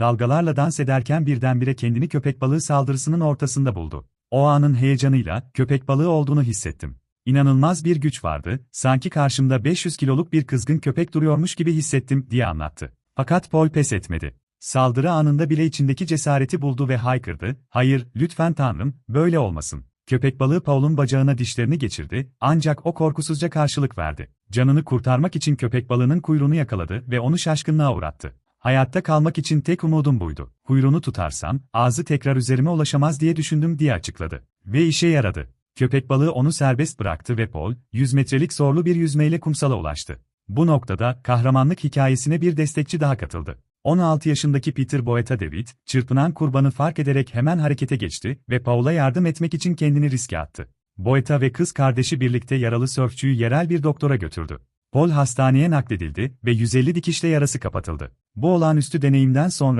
dalgalarla dans ederken birdenbire kendini köpek balığı saldırısının ortasında buldu. O anın heyecanıyla köpek balığı olduğunu hissettim. İnanılmaz bir güç vardı, sanki karşımda 500 kiloluk bir kızgın köpek duruyormuş gibi hissettim diye anlattı. Fakat Paul pes etmedi. Saldırı anında bile içindeki cesareti buldu ve haykırdı, hayır, lütfen tanrım, böyle olmasın. Köpek balığı Paul'un bacağına dişlerini geçirdi, ancak o korkusuzca karşılık verdi. Canını kurtarmak için köpek balığının kuyruğunu yakaladı ve onu şaşkınlığa uğrattı. Hayatta kalmak için tek umudum buydu. Kuyruğunu tutarsam, ağzı tekrar üzerime ulaşamaz diye düşündüm diye açıkladı. Ve işe yaradı. Köpek balığı onu serbest bıraktı ve Paul, 100 metrelik zorlu bir yüzmeyle kumsala ulaştı. Bu noktada, kahramanlık hikayesine bir destekçi daha katıldı. 16 yaşındaki Peter Boeta David, çırpınan kurbanı fark ederek hemen harekete geçti ve Paul'a yardım etmek için kendini riske attı. Boeta ve kız kardeşi birlikte yaralı sörfçüyü yerel bir doktora götürdü. Paul hastaneye nakledildi ve 150 dikişle yarası kapatıldı. Bu olağanüstü deneyimden sonra